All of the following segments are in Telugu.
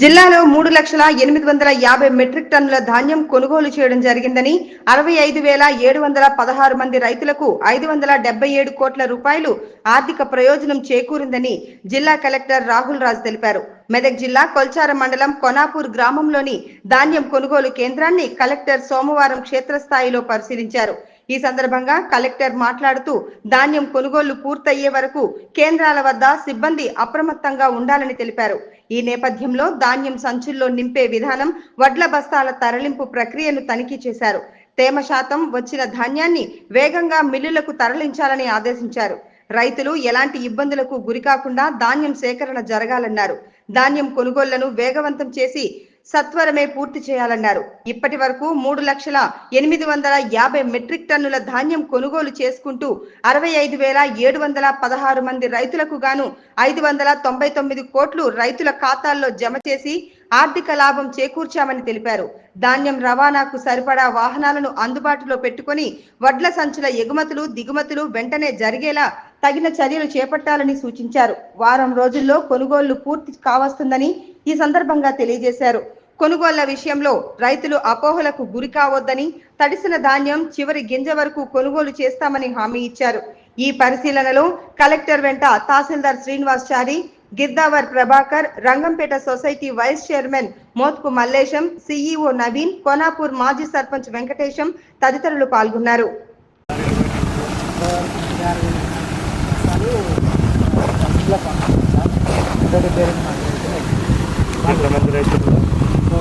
జిల్లాలో మూడు లక్షల ఎనిమిది వందల యాభై మెట్రిక్ టన్నుల ధాన్యం కొనుగోలు చేయడం జరిగిందని అరవై ఐదు వేల ఏడు వందల పదహారు మంది రైతులకు ఐదు వందల డెబ్బై ఏడు కోట్ల రూపాయలు ఆర్థిక ప్రయోజనం చేకూరిందని జిల్లా కలెక్టర్ రాహుల్ రాజ్ తెలిపారు. మెదక్ జిల్లా కొల్చార మండలం కొనాపూర్ గ్రామంలోని ధాన్యం కొనుగోలు కేంద్రాన్ని కలెక్టర్ సోమవారం క్షేత్రస్థాయిలో పరిశీలించారు. ఈ సందర్భంగా కలెక్టర్ మాట్లాడుతూ ధాన్యం కొనుగోళ్ళు పూర్తయ్యే వరకు కేంద్రాల వద్ద సిబ్బంది అప్రమత్తంగా ఉండాలని తెలిపారు. ఈ నేపథ్యంలో ధాన్యం సంచుల్లో నింపే విధానం వడ్ల బస్తాల తరలింపు ప్రక్రియను తనిఖీ చేశారు. తేమ శాతం వచ్చిన ధాన్యాన్ని వేగంగా మిల్లులకు తరలించాలని ఆదేశించారు. రైతులు ఎలాంటి ఇబ్బందులకు గురికాకుండా ధాన్యం సేకరణ జరగాలన్నారు. ధాన్యం కొనుగోళ్ళను వేగవంతం చేసి సత్వరమే పూర్తి చేయాలన్నారు. ఇప్పటి వరకు మూడు లక్షల ఎనిమిది వందల యాభై మెట్రిక్ టన్నుల ధాన్యం కొనుగోలు చేసుకుంటూ అరవై ఐదు వేల ఏడు వందల పదహారు మంది రైతులకు గాను ఐదు వందల తొంభై తొమ్మిది కోట్లు రైతుల ఖాతాల్లో జమ చేసి ఆర్థిక లాభం చేకూర్చామని తెలిపారు. ధాన్యం రవాణాకు సరిపడా వాహనాలను అందుబాటులో పెట్టుకొని వడ్ల సంచుల ఎగుమతులు దిగుమతులు వెంటనే జరిగేలా తగిన చర్యలు చేపట్టాలని సూచించారు. వారం రోజుల్లో కొనుగోళ్ళు పూర్తి కావస్తుందని ఈ సందర్భంగా తెలియజేశారు. కొనుగోళ్ళ విషయంలో రైతులు అపోహలకు గురి కావద్దని తడిసిన ధాన్యం చివరి గింజ వరకు కొనుగోలు చేస్తామని హామీ ఇచ్చారు. ఈ పరిశీలనలో కలెక్టర్ వెంట తహసీల్దార్ Srinivas Chari గిర్దావర్ Prabhakar Rangampet society vice chairman Mothku Mallesham CEO Naveen Konapur మాజీ సర్పంచ్ వెంకటేశం తదితరులు పాల్గొన్నారు.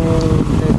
ng